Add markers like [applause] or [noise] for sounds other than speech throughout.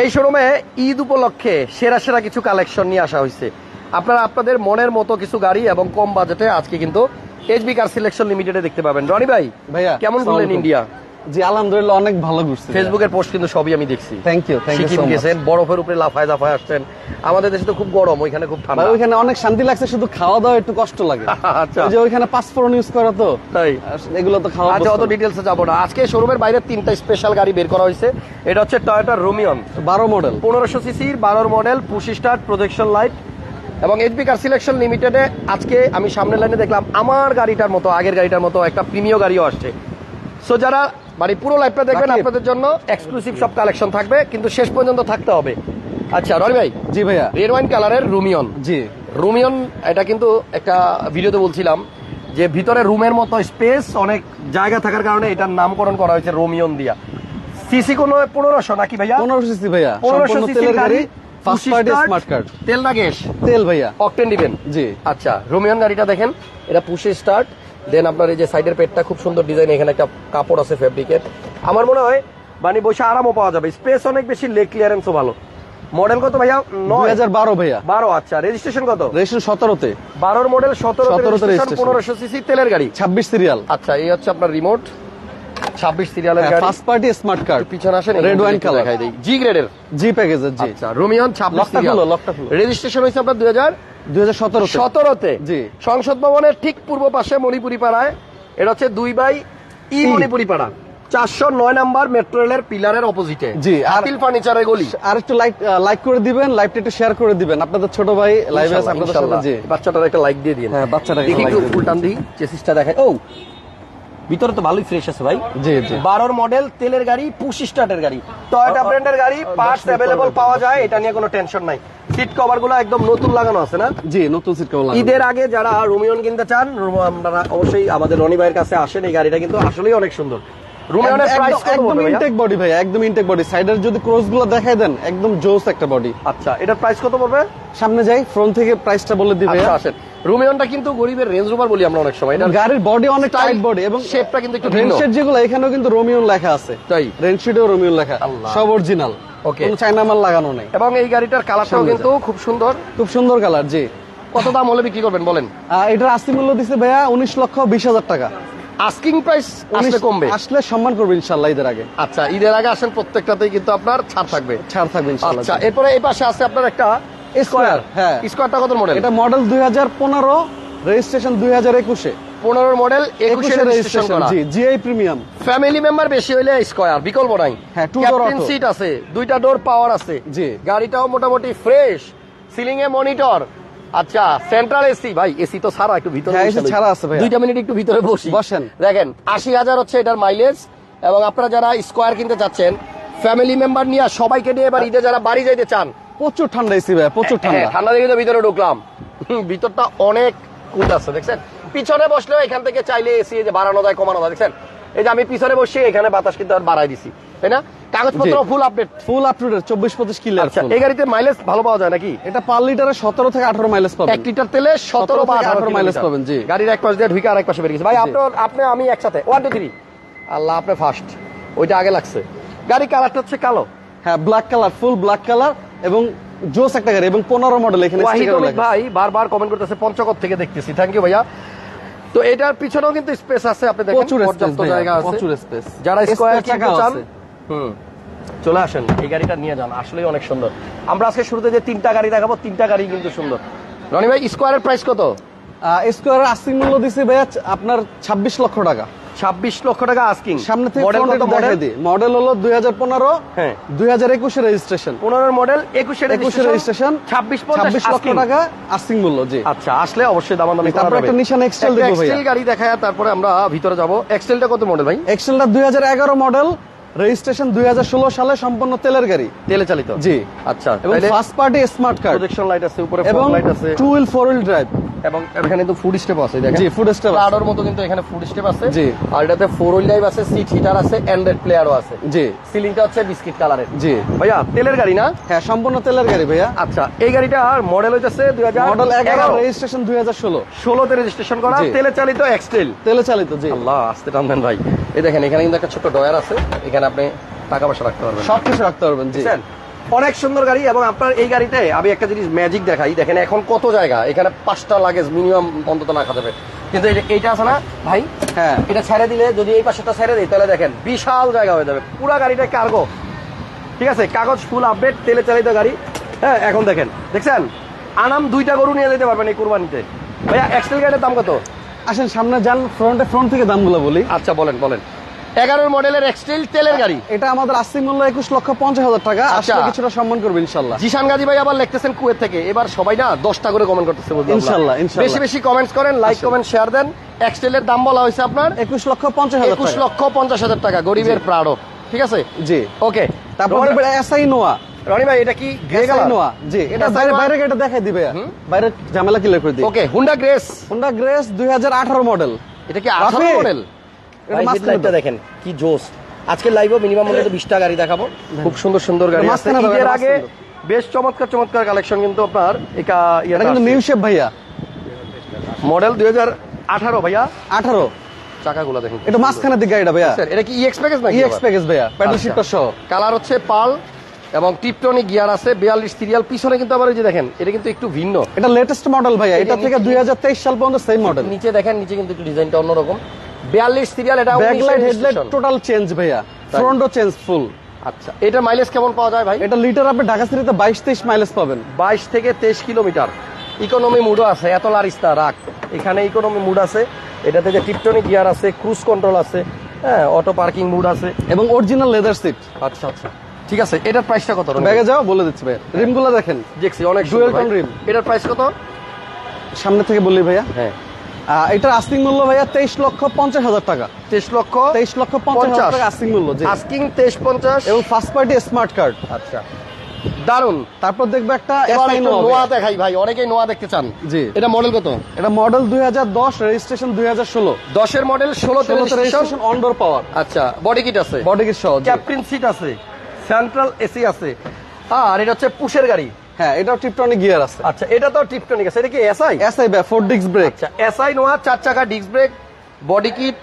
এই শোরুমে ঈদ উপলক্ষে সেরা সেরা কিছু কালেকশন নিয়ে আসা হয়েছে। আপনারা আপনাদের মনের মতো কিছু গাড়ি এবং কম বাজেটে আজকে কিন্তু এইচবি কার সিলেকশন লিমিটেডে দেখতে পাবেন। রনি ভাই ভাইয়া কেমন বললেন ঘুরলেন ইন্ডিয়া? জি আলহামদুলিল্লাহ অনেক ভালো ঘুরছি ফেসবুকের পোস্ট কিন্তু সবই আমি দেখছি। থ্যাংক ইউ থ্যাংক ইউ গেছেন বরফের উপরে লাফায় লাফায় আসছেন। আমাদের দেশে তো খুব গরম ওইখানে খুব ঠান্ডা। ওইখানে অনেক শান্তি লাগছে শুধু খাওয়া দাওয়া একটু কষ্ট লাগে। [laughs] আচ্ছা। যে ওইখানে পাসপোর্ট ইউজ করা তো। তাই। এগুলো তো খাওয়া আচ্ছা অত ডিটেলসে যাব না। আজকে শোরুমের বাইরে তিনটা স্পেশাল গাড়ি বের করা হয়েছে। এটা হচ্ছে টয়োটা রোমিয়ন বারো মডেল পনেরোশো সিসির বারোর model push start projection light এবং এইচবি কার সিলেকশন লিমিটেডে আজকে আমি সামনের লাইনে দেখলাম আমার গাড়িটার মতো আগের গাড়িটার মতো একটা প্রিমিয় গাড়িও আসছে। সো যারা মানে পুরো লাইফটা দেখবেন। আপনাদের জন্য এক্সক্লুসিভ সব কালেকশন থাকবে কিন্তু শেষ পর্যন্ত থাকতে হবে। আচ্ছা রনি ভাই জি ভাইয়া। রেড ওয়াইন কালারের রুমিয়ন জি। রুমিয়ন এটা কিন্তু একটা ভিডিওতে বলছিলাম যে ভিতরে রুমের মতো স্পেস অনেক জায়গা থাকার কারণে এটার নামকরণ করা হয়েছে রোমিয়ন দিয়া। সিসি কোনো পনেরোশো নাকি ভাইয়া? পনেরোশো সিসি ভাইয়া। পনেরোশো সিসির গাড়ি গাড়ি ফার্স্ট পার্টি স্মার্ট কার্ড তেল না গ্যাস। তেল ভাইয়া। অকটেন দিবেন। জি। আচ্ছা রোমিয়ন গাড়িটা দেখেন এটা পুশে স্টার্ট দেন আপনার এই যে সাইডের পেটটা খুব সুন্দর ডিজাইন এখানে একটা কাপড় আছে ফেব্রিকের আমার মনে হয় মানে বসে আরামও পাওয়া যাবে। স্পেস অনেক বেশি লেগ ক্লিয়ারেন্সও ভালো। মডেল কত ভাইয়া? নয়। হাজার বারো ভাইয়া। বারো আচ্ছা। রেজিস্ট্রেশন কত? রেজিস্ট্রেশন সতেরোতে। বারোর মডেল সতেরো 17 তে রেজিস্ট্রেশন registration। পনেরোশো সিসি তেলের গাড়ি। ছাব্বিশ সিরিয়াল আচ্ছা এই হচ্ছে আপনার রিমোট ছাব্বিশ সিরিয়ালের গাড়ি। ফার্স্ট পার্টি স্মার্ট কার্ড পিছনে আসেন red wine color। দেখাই দিই। জি গ্রেডের জি প্যাকেজের জি। আচ্ছা রোমিয়ন ছাব্বিশ লকটা খুলো, লকটা খুলো। রেজিস্ট্রেশন হয়েছে আপনার দুই হাজার দুই হাজার সতেরো সতেরোতে। জি। সংসদ ভবনের ঠিক পূর্ব পাশে মণিপুরি পাড়ায় এটা হচ্ছে দুই বাই ই। মণিপুরি পাড়া চারশো নয় নাম্বার মেট্রো রেলের পিলারের অপোজিটে জি, আতিল ফার্নিচারের গলি। আর একটু লাইক লাইক করে দিবেন লাইভটা একটু শেয়ার করে দিবেন। আপনাদের ছোট ভাই লাইভে আছে আপনাদের সাথে জি। বাচ্চাটার একটা লাইক দিয়ে দিন। হ্যাঁ, বাচ্চাটাকে দেখি ফুল টান দিই চেসিসটা দেখেন ও ভিতরে তো ভালোই ফ্রেশ আছে ভাই। জি জি। বারোর মডেল তেলের গাড়ি পুশ স্টার্টের গাড়ি। টয়োটা ব্র্যান্ডের গাড়ি পার্টস অ্যাভেলেবল পাওয়া যায় এটা নিয়ে কোনো টেনশন নাই। সিট কভারগুলো একদম নতুন লাগানো আছে না? জি নতুন সিট কভার ঈদের আগে যারা রোমিয়ন কিনতে চান আপনারা অবশ্যই আমাদের রনি ভাইয়ের কাছে আসেন এই গাড়িটা কিন্তু আসলেই অনেক সুন্দর। প্রাইস কত একদম ইনটেক বডি ভাই একদম ইনটেক বডি সাইডের যদি ক্রসগুলো দেখাই দেন একদম জোস একটা বডি আচ্ছা এটার প্রাইস কত পড়বে? সামনে যাই ফ্রন্ট থেকে প্রাইসটা বলে দিবে আচ্ছা আসেন। রোমিয়নটা কিন্তু গরিবের রেঞ্জ রোভার বলি আমরা অনেক সময়। এটার গাড়ির বডি অনেক টাইট বডি এবং shape-টা কিন্তু একটু ভিন্ন। শেড যেগুলো এখানেও কিন্তু রোমিয়ন লেখা আছে। তাই? রেঞ্জ শেডেও রোমিয়ন লেখা। সব অরিজিনাল Okay. কোনো চাইনা মাল লাগানো নেই। এবং এই গাড়িটার কালারটাও কিন্তু খুব সুন্দর। খুব সুন্দর কালার জি। কত দাম হলে বিক্রি করবেন বলেন? এটার আস্তি মূল্য দিছে ভাইয়া উনিশ লক্ষ বিশ হাজার টাকা। আস্কিং প্রাইস আসলে কমবে। আসলে সম্মান করবে ইনশাল্লাহ ঈদের আগে। আচ্ছা ঈদের আগে আসেন প্রত্যেকটাতেই কিন্তু আপনার ছাড় থাকবে। ছাড় থাকবে ইনশাল্লাহ আচ্ছা এরপরে এই পাশে আছে আপনার একটা স্কোয়ার হ্যাঁ। স্কোয়ারটা কত মডেল এটা মডেল দুই হাজার পনেরো রেজিস্ট্রেশন দুই হাজার একুশে। পনেরো মডেল একুশে রেজিস্ট্রেশন করা। জি জিআই প্রিমিয়াম ফ্যামিলি মেম্বার বেশি হইলে স্কোয়ার বিকল্প নাই। হ্যাঁ, ক্যাপ্টেন auto। সিট আছে দুইটা ডোর পাওয়ার আছে। জি। গাড়িটাও মোটামুটি ফ্রেশ সিলিং এ মনিটর আচ্ছা সেন্ট্রাল এসি ভাই এসি তো ছাড়া একটু ভিতরে হ্যাঁ, AC লই। ছাড়া আছে ভাইয়া। দুইটা মিনিট একটু ভিতরে বসি বসেন। দেখেন আশি হাজার হচ্ছে এটার মাইলেজ এবং আপনারা যারা স্কোয়ার কিনতে চাচ্ছেন ফ্যামিলি মেম্বার নিয়ে সবাইকে নিয়ে এবার ঈদে যারা বাড়ি যাইতে চান প্রচুর ঠান্ডা এসি ভাই প্রচুর হ্যাঁ, ঠান্ডা ঠান্ডা দিকে তো ভিতরে ঢুকলাম ভিতরটা অনেক কুল আছে দেখছেন পিছনে বসলেও এখান থেকে চাইলে এসি যে বাড়ানো যায় কমানো যায় দেখছেন এই যে আমি পিছনে বসে এখানে বাতাস কিন্তু আর বাড়াই দিছি তাই না কাগজপত্র full update full up to date চব্বিশ পঁচিশ কিলার আচ্ছা এই গাড়িতে মাইলেজ ভালো পাওয়া যায় নাকি? এটা পার লিটারে সতেরো থেকে আঠারো মাইলেজ পাবেন। এক লিটার তেলে সতেরো বা আঠারো 18 মাইলেজ পাবেন, জি। গাড়ির এক পাশ দিয়ে ঢুকে আর এক পাশে বেরিয়ে গেছে। ভাই আপনার আপনি আমি একসাথে। ওয়ান টু থ্রি আল্লাহ ফার্স্ট ওইটা আগে লাগছে। গাড়ি কালারটা হচ্ছে কালো। হ্যাঁ black colour full black colour এবং জোস একটা গাড়ি এবং পনেরো মডেল এখানে ভাই বারবার কমেন্ট করতেছে পঞ্চগড় থেকে দেখতেছি। থ্যাংক ইউ ভাইয়া। তো এটার পিছনেও কিন্তু স্পেস আছে আপনি দেখেন। পর্যাপ্ত জায়গা আছে। প্রচুর স্পেস যারা স্কোয়ার কিনতে চান। হুম। চলে আসেন এই গাড়িটা নিয়ে যান আসলেই অনেক সুন্দর। আমরা আজকে শুরুতে যে তিনটা গাড়ি দেখাবো তিনটা গাড়ি কিন্তু সুন্দর। রনি ভাই স্কোয়ারের প্রাইস কত? স্কোয়ারের আস্তিক মূল্য দিছে ভাইয়া আপনার ছাব্বিশ লক্ষ টাকা। ছাব্বিশ লক্ষ টাকা আস্কিং সামনে থেকে মডেল হলো দুই হাজার পনেরো হ্যাঁ। দুই হাজার একুশে রেজিস্ট্রেশন পনেরো মডেল একুশে একুশে রেজিস্ট্রেশন ছাব্বিশ ছাব্বিশ লক্ষ টাকা আস্তিক মূল্য জি। আচ্ছা আসলে অবশ্যই দামাদামি করা তারপর একটা নিশান এক্সটেল দেখব এক্সটেল গাড়ি দেখায় তারপরে আমরা ভিতরে যাব। এক্সটেলটা কত মডেল ভাই? এক্সেলটা দুই হাজার এগারো মডেল রেজিস্ট্রেশন দুই হাজার ষোলো সালে সম্পূর্ণ তেলের গাড়ি। তেলে চালিত? জি। আচ্ছা এবং first party smart card projection light আছে উপরে এবং লাইট আছে। Two wheel four wheel drive এবং এখানে কিন্তু ফুড স্টেপ আছে দেখেন। জি ফুড স্টেপ প্লাডোর মতো কিন্তু এখানে ফুড স্টেপ আছে। জি। আর এটাতে ফোর হুইল ড্রাইভ আছে সিট হিটার আছে অ্যান্ড্রয়েড প্লেয়ারও আছে। জি। সিলিংটা হচ্ছে বিস্কিট কালারের জি। ভাইয়া তেলের গাড়ি না? হ্যাঁ সম্পূর্ণ তেলের গাড়ি ভাইয়া। আচ্ছা এই গাড়িটার মডেল হইতেছে দুই হাজার মডেল এগারো রেজিস্ট্রেশন দুই হাজার ষোলো। ষোলোতে রেজিস্ট্রেশন করা। তেলে চালিত এক্সটেল তেলে চালিত জি। আল্লাহ আসতে টানবেন ভাই। এই দেখেন এখানে কিন্তু একটা ছোট্ট ডয়ার আছে এখানে আপনি টাকা পয়সা রাখতে পারবেন। সব কিছু রাখতে পারবেন জি। অনেক সুন্দর গাড়ি এবং আপনার এই গাড়িতে আমি একটা জিনিস ম্যাজিক দেখাই। দেখেন এখন কত জায়গা? এখানে পাঁচটা লাগেজ মিনিমাম অন্তত রাখা যাবে। কিন্তু এইটা আছে না ভাই? হ্যাঁ। এটা ছেড়ে দিলে যদি এই পাশেটা ছেড়ে দিই তাহলে দেখেন বিশাল জায়গা হয়ে যাবে। পুরো গাড়িটা কার্গো ঠিক আছে? কাগজ ফুল আপডেট তেলে চালিত গাড়ি। হ্যাঁ এখন দেখেন। দেখছেন? আনাম দুইটা গরু নিয়ে যেতে পারবেন এই কুরবানিতে। ভাইয়া এক্সেল গাড়ির দাম কত? আসেন সামনে যান ফ্রন্টে ফ্রন্ট থেকে দামগুলো বলি। আচ্ছা বলেন বলেন। এগারোর মডেলের এক্সটেল তেলের গাড়ি। এটা আমাদের আস্তি মূল্য একুশ লক্ষ পঞ্চাশ হাজার টাকা। আচ্ছা। কিছুটা সম্মান করবে ইনশাল্লাহ। জিশান গাজী ভাই আবার লিখতেছেন কুয়েত থেকে। এবার সবাই না দশটা করে কমেন্ট করতেছে ইনশাল্লাহ। বেশি বেশি কমেন্টস করেন লাইক কমেন্ট শেয়ার দেন। এক্সটেলের দাম বলা হয়েছে আপনার? একুশ লক্ষ পঞ্চাশ হাজার একুশ লক্ষ পঞ্চাশ হাজার টাকা গরিবের প্রাড়ো ঠিক আছে? জি। ওকে তারপর এসআই নোয়া রনি ভাই এটা কি গ্রে কালার নোয়া জি এটা বাইরে বাইরে এটা দেখাই দিবে। বাইরে ঝামেলা ক্লিয়ার করে দিই। Okay Honda Grace Honda Grace দুই হাজার আঠারো মডেল এটা কি আঠারো রাফি, মডেল এটা দেখেন কি জোস আজকে লাইভও মিনিমাম মূলত বিশটা গাড়ি দেখাবো। খুব সুন্দর সুন্দর গাড়ি এটা আছে। ঈদের আগে বেশ চমৎকার চমৎকার কালেকশন কিন্তু আপনার একা এটা কিন্তু নিউ শেপ ভাইয়া। মডেল দুই হাজার আঠারো ভাইয়া। আঠারো। চাকাগুলো দেখেন এটা মাঝখানের দিকে গাড়িটা ভাইয়া। স্যার, এটা কি ইএক্স প্যাকেজ নাকি ইএক্স প্যাকেজ ভাইয়া প্যাডেল আচ্ছা। শিটটা সহ। কালার হচ্ছে পাল এবং টিপটনিক গিয়ার আছে বিয়াল্লিশ সিরিয়াল পিছনে কিন্তু আবার যে দেখেন এটা কিন্তু একটু ভিন্ন। এটা লেটেস্ট মডেল ভাইয়া। এটা থেকে দুই হাজার তেইশ সাল পর্যন্ত সেম মডেল নিচে দেখেন নিচে কিন্তু একটু ডিজাইনটা অন্যরকম। বিয়াল্লিশ সিরিয়াল এটা ব্যাকলাইট হেডলাইট টোটাল চেঞ্জ ভাইয়া। ফ্রন্টও চেঞ্জ ফুল আচ্ছা এটা মাইলেজ কেমন পাওয়া যায় ভাই? এটা লিটার আপনি ঢাকা সিটিতে বাইশ তেইশ মাইলেজ পাবেন। বাইশ থেকে তেইশ কিলোমিটার। ইকোনমি মুডও আছে এত লারিস্তা রাখ। এখানে ইকোনমি মুড আছে এটাতে যে টিপটনিক গিয়ার আছে ক্রুজ কন্ট্রোল আছে হ্যাঁ অটো পার্কিং মুড আছে। এবং অরিজিনাল লেদার সিট আচ্ছা আচ্ছা। ঠিক আছে এটার প্রাইসটা কত? ব্যাগে যাও বলে দিচ্ছি ভাইয়া। রিমগুলো দেখেন। দেখছি অনেক ভাই। rim। এটার প্রাইস কত? সামনে থেকে বললি ভাইয়া। হ্যাঁ। এটার আস্তিং মূল্য ভাইয়া তেইশ লক্ষ পঞ্চাশ হাজার টাকা। তেইশ লক্ষ তেইশ লক্ষ পঞ্চাশ টাকা আস্তিং মূল্য আস্কিং তেইশ পঞ্চাশ। এবং ফার্স্ট পার্টি স্মার্ট কার্ড আচ্ছা। দারুণ তারপর দেখবে একটা নোয়া দেখাই ভাই অনেকেই নোয়া দেখতে চান। জি। এটা মডেল কত? এটা মডেল দুই হাজার দশ রেজিস্ট্রেশন দুই হাজার ষোলো। দশের মডেল ষোলো রেজিস্ট্রেশন অনডোর পাওয়ার আচ্ছা বডি কিট আছে। বডি কিট সহ। ক্যাপ্টেন সিট আছে। সেন্ট্রাল এসি আছে। আর এটা হচ্ছে পুশের গাড়ি। হ্যাঁ এটাও টিপটনিক গিয়ার আছে। আচ্ছা এটা তো টিপটনিক আছে। এটা কি এসআই এসআই বা ফোর ডিস্ক ব্রেক আচ্ছা এসআই নোয়া চার চাকা ডিস্ক ব্রেক বডি কিট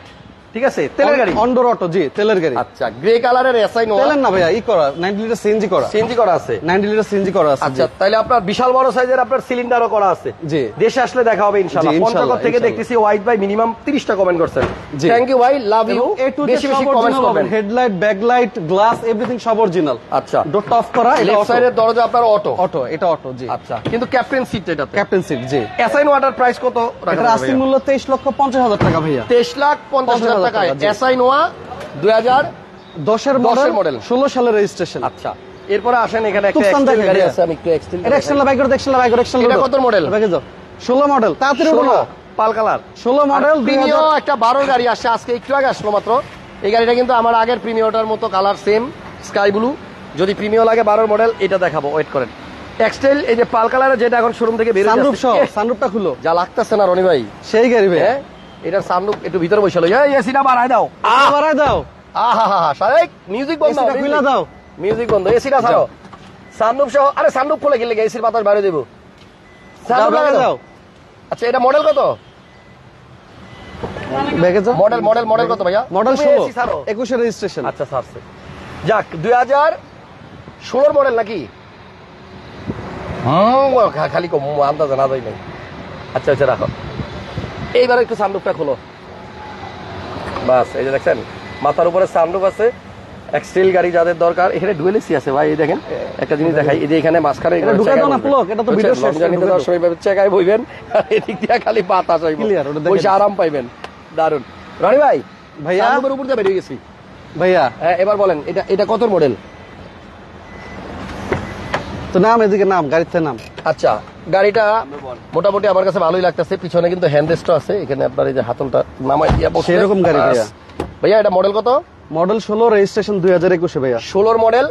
ঠিক আছে? তেলের গাড়ি। অনডোর অটো জি তেলের গাড়ি। আচ্ছা গ্রে কালারের এসআই নোয়া তেলের না ভাইয়া ই করা নাইনটি লিটার সিএনজি করা। সিএনজি করা আছে। নাইনটি লিটার সিএনজি করা আছে আচ্ছা তাহলে আপনার বিশাল বড় সাইজের আপনার সিলিন্ডারও করা আছে। জি। দেশে আসলে দেখা হবে ইনশাআল্লাহ। পঞ্চগড় থেকে দেখতেছি ওয়াইট ভাই মিনিমাম 30টা কমেন্ট করছেন। জি। থ্যাংক ইউ ভাই লাভ ইউ বেশি বেশি কমেন্ট করবেন হেডলাইট ব্যাকলাইট গ্লাস এভরিথিং সব অরিজিনাল আচ্ছা। ডোরটা অফ করা এটা লেফট সাইডের দরজা আপনার অটো অটো এটা অটো জি। আচ্ছা কিন্তু ক্যাপ্টেন সিট এটাতে। ক্যাপ্টেন সিট জি। এসআই নোয়াটার প্রাইস কত? রাখা এটা যাবে মূল্য তেইশ লক্ষ পঞ্চাশ হাজার টাকা ভাইয়া। তেইশ লাখ পঞ্চাশ হাজার 50,000 টাকায় এসআই নোয়া দুই হাজার দশের দশের মডেল ষোলো সালের রেজিস্ট্রেশন আচ্ছা এরপরে আসেন এখানে একটা তুফান এক্সটেল দেখেন, গাড়ি আছে আমি একটু এক্সটেল এক্সটেল বাইক করে এক্সটেল বাইক করে এক্সটেল এটা কত model? ব্যাগে যাও। ষোলো মডেল তাড়াতাড়ি বলো। পাল কালার। ষোলো মডেল দুই একটা বারো গাড়ি আসছে আজকে একটু আগে আসলো মাত্র। এই গাড়িটা কিন্তু আমার আগের প্রিমিয়টার মতো কালার সেম স্কাই ব্লু যদি প্রিমিয় লাগে বারোর মডেল এটা দেখাবো ওয়েট করেন। এক্সটেল এই যে পাল কালারের যেটা এখন শোরুম থেকে বেরিয়ে সানরুফ সহ সানরুফটা খুলো। যা লাগতেছে না রনি ভাই। সেই গাড়ি ভাই। হ্যাঁ এটার সানরুফ একটু ভিতরে বসে এই এসিটা বাড়ায় দাও। বাড়াই দাও। আহা হা হা সারেক মিউজিক বন্ধ খুলে দাও। মিউজিক বন্ধ এসিটা ছাড়ো। সানরুফ সহ আরে সানরুফ খুলে গেলে এসির বাতাস বাইরে দেবো যাও সানরুফ ব্যাগে লাগাই যাও। দাও আচ্ছা এটা মডেল কত? মডেল মডেল মডেল কত ভাইয়া? মডেল ষোলো। একুশে রেজিস্ট্রেশন আচ্ছা যাক দুই হাজার ষোলোর মডেল নাকি? হুম, খালি কম আন্দাজ না যাই নাই। আচ্ছা আচ্ছা রাখো। এইবার একটু সানরুফটা খোলো। বাস এই যে দেখছেন মাথার উপরে সানরুফ আছে এক্সটেল গাড়ি যাদের দরকার এখানে ডুয়েল এসি আছে ভাই এই দেখেন একটা জিনিস দেখাই এই যে এখানে মাঝখানে এটা দাও না, এটা তো shot, জার্নিতে দাও। দর্শক এইভাবে চেকায় বইবেন আর এদিক দিয়ে খালি বাতাস হইব। Clear, ওটা দেখে আরাম পাইবেন। দারুণ রনি ভাই ভাইয়া? উপর দিয়ে বেরিয়ে গেছি। ভাইয়া? হ্যাঁ এবার বলেন এটা এটা কত মডেল তো নাম এদিকে নাম গাড়িতে নাম। আচ্ছা গাড়িটা মোটামুটি আমার কাছে ভালোই লাগতেছে পিছনে কিন্তু আছে এখানে আপনার এই যে হাতলটা নামাই দিয়া বসে সেরকম গাড়ি ভাইয়া। ভাইয়া এটা মডেল কত? মডেল ষোলো রেজিস্ট্রেশন দুই হাজার একুশে ভাইয়া। ষোলোর মডেল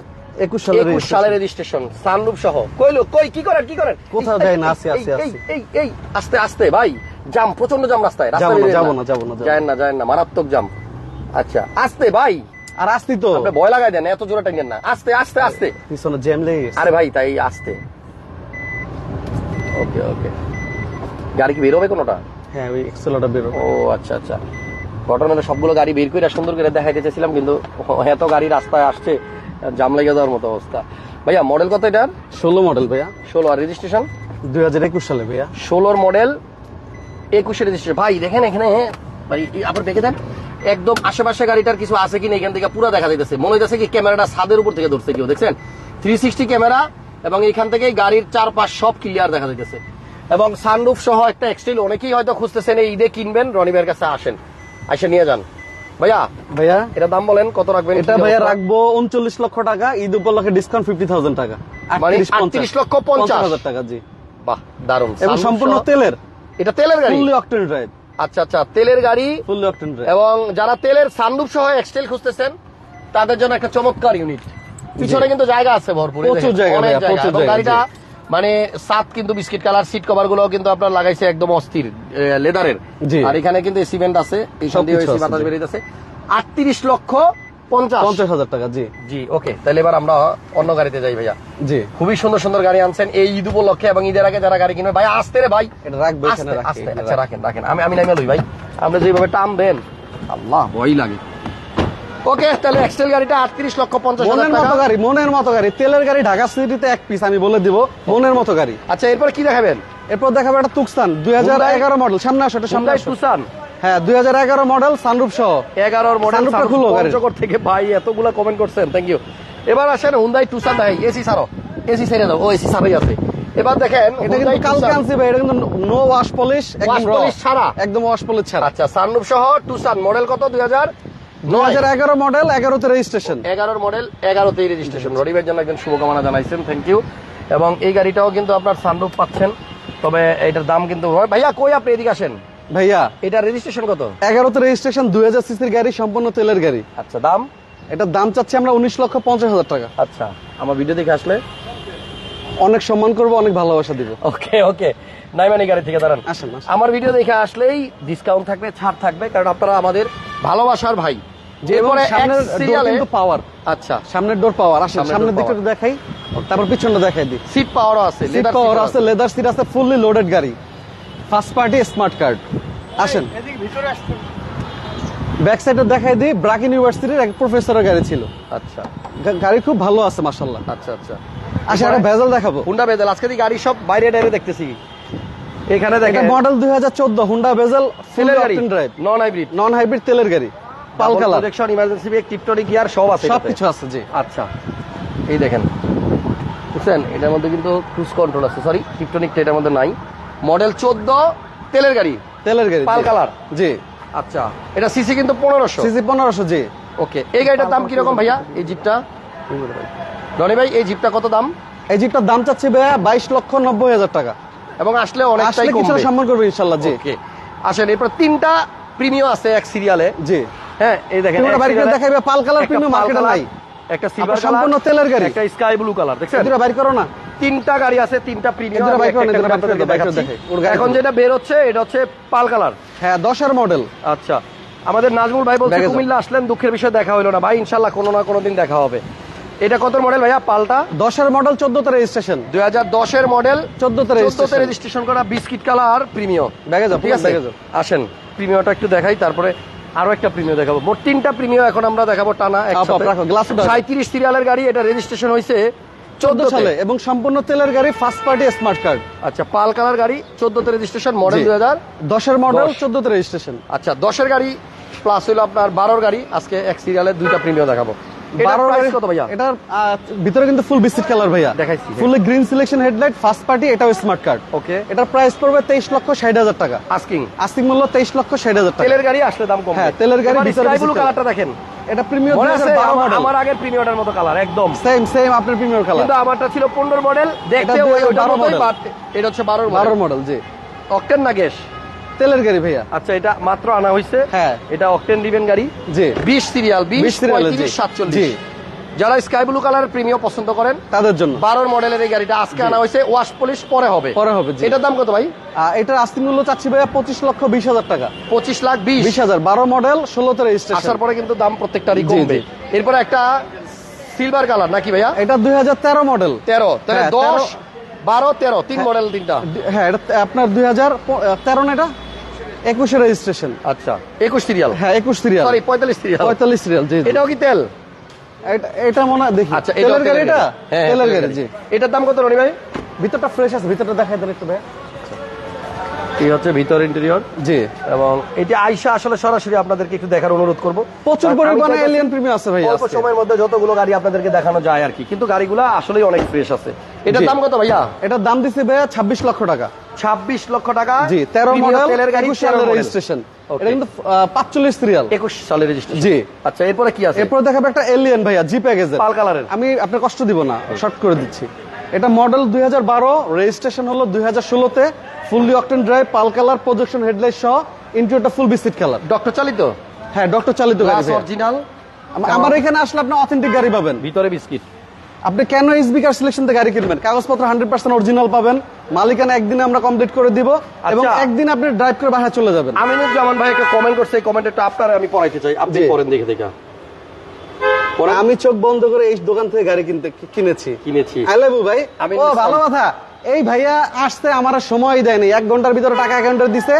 একুশ সালের একুশ সালের রেজিস্ট্রেশন সানরুফ সহ। কইলো কই কি করেন কি করেন? কোথাও এই, না, এই, এই আস্তে আস্তে ভাই জাম প্রচণ্ড জাম রাস্তায় রাস্তায় যাব না, যাব না, যাব না। যায় না। যায় না মারাত্মক জাম আচ্ছা আস্তে ভাই। আর আসতি তো। আপনি ভয় লাগাই দেন এত জোরে টাইনেন না। আস্তে আস্তে আস্তে। পিছনে জ্যাম লেগে গেছে। আরে ভাই তাই আসতে। ওকে ওকে। গাড়ি কি বেরোবে কোনোটা? হ্যাঁ ওই এক্সেলটা বেরো ও আচ্ছা আচ্ছা। ঘটনাটা সবগুলো গাড়ি বের করে সুন্দর করে দেখাইতে চেয়েছিলাম কিন্তু এত গাড়ি রাস্তায় আসছে জাম লেগে যাওয়ার মতো অবস্থা। ভাইয়া মডেল কত এটার? ষোলো মডেল ভাইয়া। ষোলো আর রেজিস্ট্রেশন দুই হাজার একুশ সালে ভাইয়া। ষোলোর মডেল একুশে রেজিস্ট্রেশন ভাই দেখেন এখানে ভাই আবার দেখে দেন। একদম আশেপাশে গাড়িটার কিছু আছে কিনা এখান থেকে পুরো দেখা যাইতেছে। মনে হইতেছে কি ক্যামেরাটা ছাদের উপর থেকে ধরছে কেউ দেখছেন? থ্রি সিক্সটি ক্যামেরা এবং এখান থেকে গাড়ির চারপাশ সব ক্লিয়ার দেখা যাইতেছে। এবং সানরুফ সহ একটা এক্সটেল অনেকেই হয়তো খুঁজতেছেন এই ঈদে কিনবেন রনি ভাইয়ের কাছে আসেন। আসে নিয়ে যান। ভাইয়া ভাইয়া? এটা দাম বলেন কত রাখবেন? এটা ভাইয়া রাখব উনচল্লিশ লক্ষ টাকা ঈদ উপলক্ষে ডিসকাউন্ট ফিফটি থাউজেন্ড টাকা। মানে 38, 38 লক্ষ 50 হাজার টাকা জি। বাহ দারুণ এবং সম্পূর্ণ তেলের। এটা তেলের গাড়ি? ফুললি অকটেন ড্রাইভ আচ্ছা আচ্ছা তেলের গাড়ি এবং যারা তেলের সানরুফ সহ এক্সটেল খুঁজতেছেন তাদের জন্য একটা চমৎকার ইউনিট পিছনে কিন্তু জায়গা আছে ভরপুর প্রচুর জায়গা গাড়িটা মানে সাত কিন্তু বিস্কিট কালার সিট কভারগুলো কিন্তু আপনার লাগাইছে একদম অস্থির লেদারের আর এখানে কিন্তু এসি ভেন্ট আছে এই সব দিয়ে বাতাস বেরিয়ে আছে, আটত্রিশ লক্ষ পঞ্চাশ। পঞ্চাশ হাজার টাকা জি। জি ওকে তাহলে এবার আমরা অন্য গাড়িতে যাই ভাইয়া। জি। খুবই সুন্দর সুন্দর গাড়ি আনছেন এই ঈদ উপলক্ষে এবং ঈদের আগে যারা গাড়ি কিনবে ভাই আসতে রে ভাই। এটা রাখব এখানে আস্তে রাখি, আস্তে এখানে আচ্ছা রাখেন রাখেন। আমি আমি নামে লই ভাই। আপনি যেভাবে টান দেন। আল্লাহ ভয় লাগে। ওকে তাহলে এক্সেল গাড়িটা আটত্রিশ লক্ষ পঞ্চাশ মনের মতো গাড়ি মনের মতো গাড়ি। তেলের গাড়ি ঢাকা সিটিতে এক পিস আমি বলে দিব মনের মতো গাড়ি। আচ্ছা এরপর কি দেখাবেন? এরপর দেখাবো একটা তুকস্তান দুই হাজার এগারো মডেল সামনে আসো এটা সামনে হ্যাঁ দুই হাজার এগারো মডেল সানরুফ সহ। এগারোর মডেল Sunroof টা খুলো পঞ্চগড় থেকে ভাই এতগুলা কমেন্ট করছেন থ্যাংক ইউ এবার আসেন হুন্ডাই তুসান দেখাই এসি সারো এসি ছেড়ে দাও। ও এসি সারাই আছে। এবার দেখেন এটা কিন্তু কালকে আনছি ভাই এটা কিন্তু নো ওয়াশ পলিশ একদম Wash ছাড়া? একদম ওয়াশ পলিশ ছাড়া। আচ্ছা সানরুফ সহ টুসান মডেল কত? দুই হাজার হাজার এগারো মডেল এগারোতে রেজিস্ট্রেশন এগারোর মডেল রেজিস্ট্রেশন জন্য একজন শুভকামনা জানাইছেন থ্যাংক ইউ এবং এই গাড়িটাও কিন্তু আপনার সানরুফ পাচ্ছেন। তবে এটার দাম কিন্তু ভাইয়া কই আপনি? এদিকে আসেন। ভাইয়া এটা রেজিস্ট্রেশন কত? এগারোতে রেজিস্ট্রেশন দুই হাজার সিসির গাড়ি সম্পূর্ণ তেলের গাড়ি। আচ্ছা দাম? এটার দাম চাচ্ছি আমরা উনিশ লক্ষ পঞ্চাশ হাজার টাকা। আচ্ছা আমার ভিডিও দেখে আসলে? অনেক সম্মান করব অনেক ভালোবাসা দিব। ওকে ওকে। নাইমানি গাড়ি থেকে দাঁড়ান। আসেন। আমার ভিডিও দেখে আসলেই ডিসকাউন্ট থাকবে ছাড় থাকবে কারণ আপনারা আমাদের ভালোবাসার ভাই। যে সামনের সিরিয়ালে কিন্তু পাওয়ার আচ্ছা। সামনের ডোর পাওয়ার আসেন সামনের সামনের দিকটা দেখাই। তারপর পিছনটা দেখাই দিই। সিট পাওয়ারও আছে সিট পাওয়ার আছে লেদার সিট আছে ফুললি লোডেড গাড়ি। ফার্স্ট পার্টি স্মার্ট কার্ড আসেন। ব্যাক সাইডে দেখাই দিই ব্রাক ইউনিভার্সিটির এক প্রফেসরের গাড়ি ছিল। আচ্ছা। গাড়ি খুব ভালো আছে মাশাল্লাহ আচ্ছা আচ্ছা। আসেন একটা ভেজাল দেখাবো। হুন্ডা বেদেল আজকে গাড়ি সব বাইরে টাইরে দেখতেছি। এখানে দেখেন। মডেল দুই হাজার চোদ্দ হুন্ডা বেজেল তেলের গাড়ি drive non hybrid non hybrid তেলের গাড়ি pearl colour projection emergency brake tiptronic gear সব আছে সব কিছু আছে জি। আচ্ছা। এই দেখেন। বুঝছেন? এটার মধ্যে কিন্তু ক্রুজ কন্ট্রোল আছে। সরি টিপটনিকটা এটার মধ্যে নাই। মডেল চোদ্দ তেলের গাড়ি। তেলের গাড়ি পাল কালার? জি। আচ্ছা এটা সিসি কিন্তু পনেরোশো। সিসি পনেরোশো জি। ওকে এই গাড়িটার দাম কীরকম ভাইয়া? এই জিপটা? রনি ভাই এই জিপটা কত দাম? এই জিপটার দাম চাচ্ছি ভাইয়া বাইশ লক্ষ নব্বই হাজার টাকা। এবং আসলে অনেকটাই কমবে। সম্মান করবে ইনশাল্লাহ জি। ওকে আসেন এরপর তিনটা প্রিমিয়াম আছে এক সিরিয়ালে জি। হ্যাঁ এই দেখেন বাইরে করে দেখাইবে, পাল কালার এ কালার, নাই। একটা সিলভার সম্পূর্ণ তেলের গাড়ি। একটা স্কাই ব্লু কালার দেখছেন? এদিকে বাইর করো না। তিনটা গাড়ি আছে তিনটা প্রিমিয়াম এখন যেটা বের হচ্ছে এটা হচ্ছে পাল কালার। হ্যাঁ দশের মডেল আচ্ছা। আমাদের নাজমুল ভাই বলছে কুমিল্লা আসলেন দুঃখের বিষয় দেখা হলো না। ভাই ইনশাল্লাহ কোনো না কোনো দিন দেখা হবে। এটা কত মডেল ভাইয়া পাল্টা? দশের মডেল চোদ্দতে রেজিস্ট্রেশন দুই হাজার দশের মডেল চোদ্দতে চোদ্দতে রেজিস্ট্রেশন করা বিস্কিট কালার প্রিমিয়াম ব্যাগে যাও ঠিক আছে? আসেন প্রিমিয়ামটা একটু দেখাই তারপরে আরও একটা প্রিমিয়াম দেখাবো। মোট তিনটা প্রিমিয়াম এখন আমরা দেখাবো টানা। সাঁত্রিশ সিরিয়ালের গাড়ি এটা রেজিস্ট্রেশন হয়েছে চোদ্দ সালে এবং সম্পূর্ণ তেলের গাড়ি ফার্স্ট পার্টি স্মার্ট কার্ড আচ্ছা পাল কালার গাড়ি চোদ্দতে রেজিস্ট্রেশন মডেল দুই হাজার। দশের মডেল। চোদ্দতে রেজিস্ট্রেশন আচ্ছা দশের গাড়ি প্লাস হইল আপনার বারোর গাড়ি। আজকে এক সিরিয়ালের দুইটা প্রিমিয়াম দেখাবো। এটার ভিতরে কিন্তু ফুল বিস্কিট কালার ভাইয়া। দেখাইছি। Full green selection headlight first party এটাও স্মার্ট কার্ড ওকে এটার প্রাইস পড়বে তেইশ লক্ষ ষাট হাজার টাকা। আস্কিং আস্তিক মূল্য তেইশ লক্ষ ষাট হাজার টাকা। তেলের গাড়ি আসলে দাম কম। হ্যাঁ, তেলের গাড়ি ভিতরে কালারটা দেখেন। এটা প্রিমিয়ার মনে আছে আমার- মডেল আমার আগের প্রিমিয়ারটার মতো কালার একদম। সেম সেম আপনার প্রিমিয়ার কালার কিন্তু আমারটা ছিল পনেরো মডেল দেখতে ওই 12 মতোই বাট এটা হচ্ছে বারোর বারোর মডেল মডেল জি। অকটেন না গ্যাস তেলের গাড়ি ভাইয়া। আচ্ছা এটা মাত্র আনা হয়েছে হ্যাঁ। এটা অকটেন দিবেন গাড়ি? জি। বিশ সিরিয়াল বিশ পঁয়ত্রিশ সাতচল্লিশ। যারা স্কাই ব্লু কালারের প্রিমিয়াম পছন্দ করেন তাদের জন্য। বারোর মডেলের এই গাড়িটা আজকে আনা হয়েছে ওয়াশ পলিশ পরে হবে। পরে হবে, এটার দাম কত ভাই? এটার আস্তিক মূল্য চাচ্ছি ভাইয়া পঁচিশ লক্ষ বিশ হাজার টাকা। পঁচিশ লাখ বিশ। বিশ হাজার বারো মডেল ষোলোতে রেজিস্ট্রেশন আসার পরে কিন্তু দাম প্রত্যেকটারই কমবে। এরপরে একটা সিলভার কালার নাকি ভাইয়া? এটা দুই হাজার তেরো মডেল তেরো হ্যাঁ, দশ বারো তেরো তিন মডেল তিনটা। হ্যাঁ এটা আপনার দুই হাজার তেরো না এটা? একুশে রেজিস্ট্রেশন আচ্ছা একুশ সিরিয়াল। হ্যাঁ একুশ সিরিয়াল। সরি পঁয়তাল্লিশ সিরিয়াল। পঁয়তাল্লিশ সিরিয়াল জি। এটাও কি তেল? এটা- মনে হয় দেখি। আচ্ছা তেলের গাড়ি। এটা হ্যাঁ তেলের গাড়ি জি। এটার দাম কত রনি ভাই? ভিতরটা ফ্রেশ আছে ভিতরটা দেখাই দেন একটু ভাই। এই হচ্ছে ভিতর ইন্টেরিয়র জি। এবং এটি আইসা আসলে সরাসরি আপনাদেরকে একটু দেখার অনুরোধ করব। প্রচুর পরিমাণে এলিয়ান প্রিমিয়াম আছে ভাই অল্প সময়ের মধ্যে যতগুলো গাড়ি আপনাদেরকে দেখানো যায় আর কি। কিন্তু গাড়িগুলো আসলেই অনেক ফ্রেশ আছে। এটার দাম কত ভাইয়া? এটার দাম দিছে ভাইয়া ছাব্বিশ লক্ষ টাকা। ছাব্বিশ লক্ষ টাকা। জি তেরো গাড়ি সালের রেজিস্ট্রেশন এটা কিন্তু পাঁচচল্লিশ সিরিয়াল একুশ সালের রেজিস্ট্রেশন জি। আচ্ছা এরপরে কি আছে? এরপর দেখাবো একটা এলিয়ান ভাইয়া জি প্যাকেজের পাল কালারের। আমি আপনার কষ্ট দিব না শর্ট করে দিচ্ছি। এটা মডেল দুই হাজার বারো রেজিস্ট্রেশন হলো দুই হাজার ষোলোতে fully octane drive pearl colour projection headlight সহ ইন্টেরিয়রটা ফুল বিস্কিট কালার ডক্টর চালিত? হ্যাঁ ডক্টর চালিত গাড়ি অরিজিনাল আমার এখানে আসলে আপনি অথেন্টিক গাড়ি পাবেন। ভিতরে বিস্কিট। আপনি কেন এসবি কার সিলেকশন থেকে গাড়ি কিনবেন? কাগজপত্র হান্ড্রেড পার্সেন্ট অরিজিনাল পাবেন মালিকানা একদিনে আমরা কমপ্লিট করে দিব এবং আচ্ছা। একদিন আপনি ড্রাইভ করে বাইরে চলে যাবেন। আমিনুজ্জামান ভাই একটা কমেন্ট করছে এই কমেন্টটা আপনার আমি পড়াইতে চাই। আপনি পড়েন দেখে দেখে। আমি চোখ বন্ধ করে এই দোকান থেকে গাড়ি কিনতে কিনেছি। কিনেছি। আই লাভ ইউ ভাই। আমি ও ভালো কথা। এই ভাইয়া আসতে আমার সময় দেয়নি এক ঘণ্টার ভিতরে টাকা অ্যাকাউন্টে দিছে।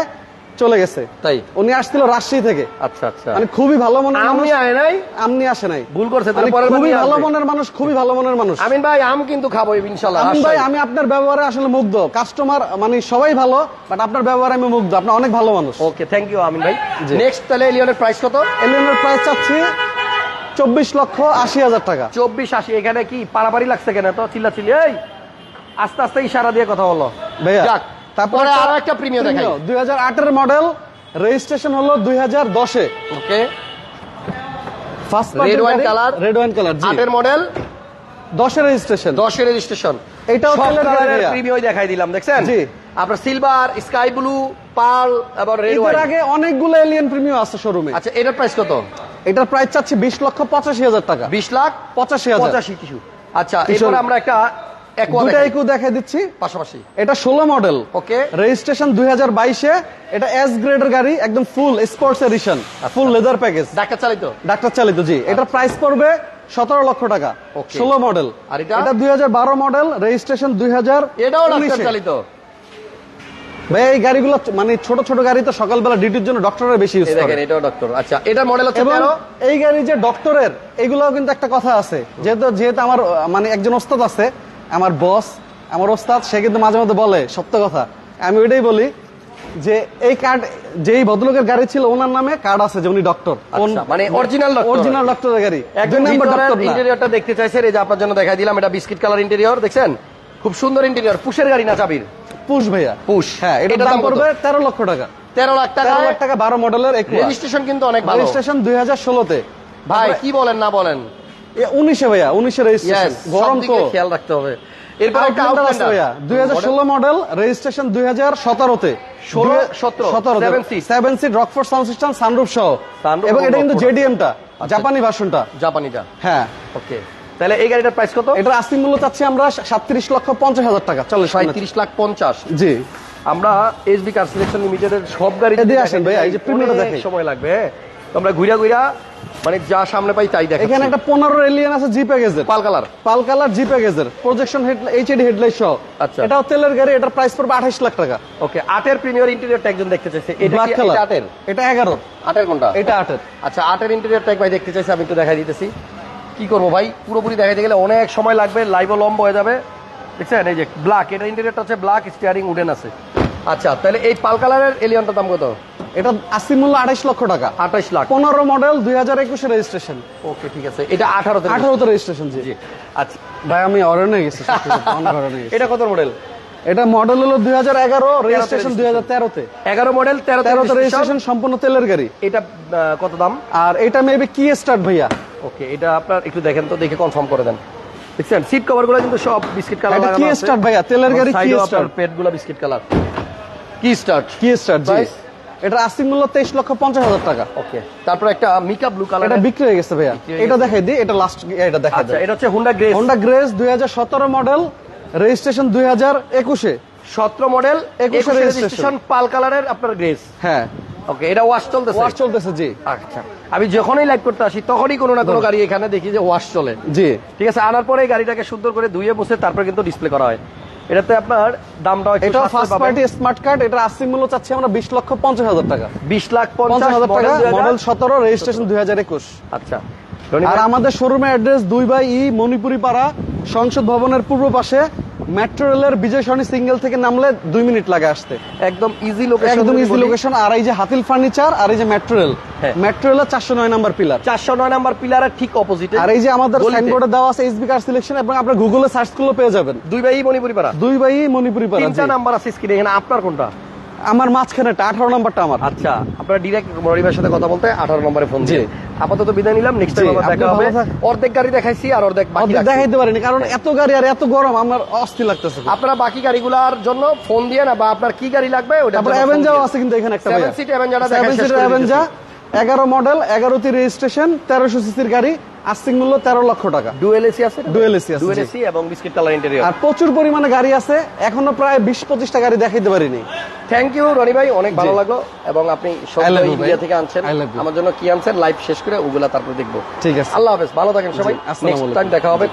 চলে গেছে। তাই? উনি আসছিল রাজশাহী থেকে। আচ্ছা আচ্ছা। মানে খুবই ভালো মনের আমি আয় নাই? আমনি আসে নাই। ভুল করছে মানে তাহলে পরের খুবই ভালো মনের মানুষ খুবই ভালো মনের মানুষ। আমিন ভাই আম কিন্তু খাব ইনশাল্লাহ আমিন ভাই আমি আপনার ব্যবহারে আসলে মুগ্ধ। কাস্টমার মানে সবাই ভালো বাট আপনার ব্যবহারে আমি মুগ্ধ। আপনি অনেক ভালো মানুষ। ওকে থ্যাংক ইউ আমিন ভাই। নেক্সট তাহলে এলিয়নের প্রাইস কত? এলিয়নের প্রাইস চাচ্ছি চব্বিশ লক্ষ আশি হাজার টাকা। চব্বিশ আশি এখানে কি পাড়াপাড়ি লাগছে কেন তো চিল্লা চিল্লি এই আস্তে আস্তে ইশারা দিয়ে কথা বলো। ভাইয়া যাক। তারপরে আরও একটা প্রিমিয়াম দেখাই। দুই হাজার আটের মডেল রেজিস্ট্রেশন হলো দুই হাজার দশে। Okay. First Red wine color? Red wine colour জি। আটের মডেল দশের রেজিস্ট্রেশন। দশের রেজিস্ট্রেশন। এটাও ভাইয়া। প্রিমিয়াম দেখাই দিলাম দেখছেন? জি। আপনার সিলভার স্কাই ব্লু পার্ল এবং রেড ওয়াইন এর আগে অনেকগুলো এলিয়ান প্রিমিয়াম আছে শোরুমে আচ্ছা এটার প্রাইস কত? এটার প্রাইস চাচ্ছি বিশ লক্ষ পঁচাশি হাজার টাকা। বিশ লাখ পঁচাশি হাজার। পঁচাশি কিছু। আচ্ছা এরপর আমরা একটা দুটা দেখাই দেখাই দিচ্ছি। পাশাপাশি। এটা ষোলো মডেল। ওকে। রেজিস্ট্রেশন দুই হাজার বাইশে। এটা এস গ্রেডের গাড়ি একদম full sports edition full leather package doctor চালিত? ডাক্তার চালিত জি। এটার প্রাইস পড়বে সতেরো লক্ষ টাকা। ষোলো মডেল। আর এটা? এটা দুই হাজার বারো মডেল রেজিস্ট্রেশন দুই হাজার এটাও ডাক্তার চালিত? ভাই এই গাড়িগুলো মানে ছোট ছোট গাড়ি তো সকালবেলা ডিউটির জন্য ডক্টরের বেশি ইউজ এই করে। এটাও ডক্টর আচ্ছা এটার মডেল হচ্ছে এই গাড়ি যে ডক্টরের এগুলোও কিন্তু একটা কথা আছে। যেহেতু যেহেতু আমার মানে একজন ওস্তাদ আছে আমার বস আমার ওস্তাদ সে কিন্তু মাঝে মধ্যে বলে সত্য কথা। আমি ওইটাই বলি যে এই কার্ড যেই ভদ্রলোকের গাড়ি ছিল ওনার নামে কার্ড আছে যে উনি ডক্টর আচ্ছা, মানে doctor। অরিজিনাল ডক্টরের গাড়ি। দুই নাম্বার ডক্টর ইন্টেরিয়রটা দেখতে চাইছেন এই যে আপনার জন্য দেখাই দিলাম এটা বিস্কিট কালার ইন্টেরিয়র দেখছেন? খুব সুন্দর ইন্টেরিয়র পুশের গাড়ি না চাবির? পুশ ভাইয়া। পুশ হ্যাঁ এটার এটার দাম পড়বে তেরো লক্ষ টাকা। তেরো লাখ টাকা? তেরো লাখ টাকা বারো মডেলের একুয়া। রেজিস্ট্রেশন কিন্তু অনেক ভালো। রেজিস্ট্রেশন দুই হাজার ষোলোতে। ভাই কি বলেন না বলেন? উনিশে ভাইয়া উনিশে রেজিস্ট্রেশন গরম তো। খেয়াল রাখতে হবে। এরপর একটা ভাইয়া দুই হাজার ষোলো মডেল রেজিস্ট্রেশন দুই হাজার সতেরোতে। 16, 17, seven seat Rockford sound system sunroof সহ। এবং এটা কিন্তু। জেডিএমটা জাপানি ভার্সনটা জাপানিটা হ্যাঁ। ওকে তাহলে এই গাড়িটার প্রাইস কত? এটার আস্তি মূল্য চাচ্ছি আমরা সাতত্রিশ লক্ষ পঞ্চাশ হাজার টাকা চল্লিশ সাঁত্রিশ লাখ পঞ্চাশ। জি। আমরা এসবি কার সিলেকশন লিমিটেডের সব গাড়ি আসেন ভাই, এই যে প্রিমিয়ারটা সময় লাগবে। হ্যাঁ। তো আমরা ঘুরা ঘুরা মানে যা সামনে পাই তাই দেখা এখানে একটা পনেরো এলিয়ান আছে জি প্যাকেজের পাল কালার। পাল কালার জি প্যাকেজের প্রজেকশন এইচএডি হেডলাইট সহ। আচ্ছা। এটাও তেলের গাড়ি এটার প্রাইস পড়বে আঠাইশ লাখ টাকা। ওকে আটের প্রিমিয়ার ইন্টেরিয়রটা একজন দেখতে চাইছে। এটা কি এটা আটের? এটা এগারো। আটের কোনটা? এটা আটের। আচ্ছা আটের ইন্টেরিয়রটা এক ভাই দেখতে চাইছে আমি একটু দেখাই দিতেছি। কি করব ভাই? পুরোপুরি দেখাইতে গেলে অনেক সময় লাগবে লাইভও লম্বা হয়ে যাবে। দেখছেন? এই যে ব্ল্যাক এটা ইন্টেরিয়রটা হচ্ছে ব্ল্যাক স্টিয়ারিং উডেন আছে। আচ্ছা তাহলে এই পাল কালারের এলিয়নটার দাম কত? এটা আশি মূল্য আঠাইশ লক্ষ টাকা। আঠাইশ লাখ। পনেরো মডেল দুই হাজার একুশে রেজিস্ট্রেশন ওকে ঠিক আছে। এটা আঠারোতে আঠারোতে রেজিস্ট্রেশন জি। আচ্ছা। ভাই আমি অরণ্য গেছি। এটা কত মডেল এটা মডেল হলো দুই হাজার এগারো রেজিস্ট্রেশন দুই হাজার তেরোতে। এগারো মডেল তেরো তেরোতে রেজিস্ট্রেশন সম্পূর্ণ তেলের গাড়ি। এটা কত দাম? আর এটা মেবি কি স্টার্ট ভাইয়া। ওকে এটা আপনার একটু দেখেন তো দেখে কনফার্ম করে দেন। দেখছেন? সিট কভারগুলো কিন্তু সব বিস্কিট কালার এটা কি স্টার্ট ভাইয়া তেলের গাড়ি কি স্টার্ট পেটগুলো বিস্কিট কালার কি স্টার্ট কি স্টার্ট জি। এটা আশি মূল্য তেইশ লক্ষ পঞ্চাশ হাজার টাকা। ওকে তারপর একটা মিকা ব্লু কালার এটা বিক্রি হয়ে গেছে ভাইয়া। এটা দেখাই দিই এটা লাস্ট এটা দেখাই আচ্ছা দিই এটা হচ্ছে হুন্ডা গ্রেস হোন্ডা গ্রেস দুই হাজার সতেরো মডেল রেজিস্ট্রেশন দুই হাজার একুশে। সতেরো মডেল একুশে একুশে রেজিস্ট্রেশন পাল কালারের আপনার গ্রেস হ্যাঁ। ওকে এটা ওয়াশ চলতেছে। ওয়াশ চলতেছে জি। আচ্ছা আমি যখনই লাইভ করতে আসি তখনই কোনো না কোনো গাড়ি এখানে দেখি যে ওয়াশ চলে। জি। ঠিক আছে আনার পরে এই গাড়িটাকে সুন্দর করে ধুয়ে বসে তারপর কিন্তু ডিসপ্লে করা হয়। এটাতে আপনার দামটা এটা ফার্স্ট পার্টি স্মার্ট কার্ড এটা আশি মূল্য চাচ্ছি আমরা বিশ লক্ষ পঞ্চাশ হাজার টাকা। 20 লাখ পঞ্চাশ 50 হাজার টাকা মডেল মডেল সতেরো রেজিস্ট্রেশন দুই হাজার একুশ। আচ্ছা। রনি আর আমাদের শোরুমের অ্যাড্রেস দুই বাই ই মণিপুরি পাড়া সংসদ ভবনের পূর্ব পাশে। মেট্রো রেলের বিজয় সরণি সিঙ্গেল থেকে নামলে দুই মিনিট লাগে আসতে। একদম ইজি লোকেশন একদম ইজি লোকেশন আর এই যে হাতিল ফার্নিচার আর এই যে মেট্রো রেল। মেট্রো রেলের চারশো নয় নাম্বার পিলার চারশো নয় নাম্বার পিলারের ঠিক অপোজিটে আর এই যে আমাদের সাইনবোর্ডে দেওয়া আছে এসবি কার সিলেকশন এবং আপনার গুগলে সার্চ করলে পেয়ে যাবেন। দুই ভাই মণিপুরি পাড়া দুই বাই মণিপুরি পাড়া তিনটা নাম্বার আছে স্ক্রিনে এখানে আপনার কোনটা? আমার মাঝখানে আঠারো নাম্বারটা আমার। আচ্ছা আপনারা ডিরেক্ট মনি সাথে কথা বলতে আঠারো নম্বরে ফোন দিয়ে। আপাতত বিদায় নিলাম নেক্সট টাইম আবার দেখা হবে। অর্ধেক গাড়ি দেখাইছি আর অর্ধেক বাকি দেখাইতে পারিনি কারণ এত গাড়ি আর এত গরম আমার অস্থির লাগতেছে। আপনারা বাকি গাড়িগুলোর জন্য ফোন দিয়ে না বা আপনার কি গাড়ি লাগবে ওটা তারপর অ্যাভেঞ্জাও আছে কিন্তু এখানে একটা সেভেন সিট অ্যাভেঞ্জারটা দেখা সেভেন সিটার অ্যাভেঞ্জা এগারো মডেল এগারোটি রেজিস্ট্রেশন তেরোশো সিসির গাড়ি মূল্য তেরো লক্ষ টাকা। ডুয়েল এসি আছে ডুয়েল এসি আছে, ডুয়েল এসি এবং বিস্কিট কালার ইন্টেরিয়র আর প্রচুর পরিমাণে গাড়ি আছে এখনও প্রায় বিশ পঁচিশটা গাড়ি দেখাইতে পারিনি। থ্যাংক ইউ রনি ভাই অনেক ভালো লাগল এবং আপনি ইন্ডিয়া থেকে আনছেন. আমার জন্য কি আনছেন লাইভ শেষ করে ওগুলা তারপর দেখব। ঠিক আছে। আল্লাহ হাফেজ ভালো থাকেন সবাই। নেক্সট টাইম দেখা হবে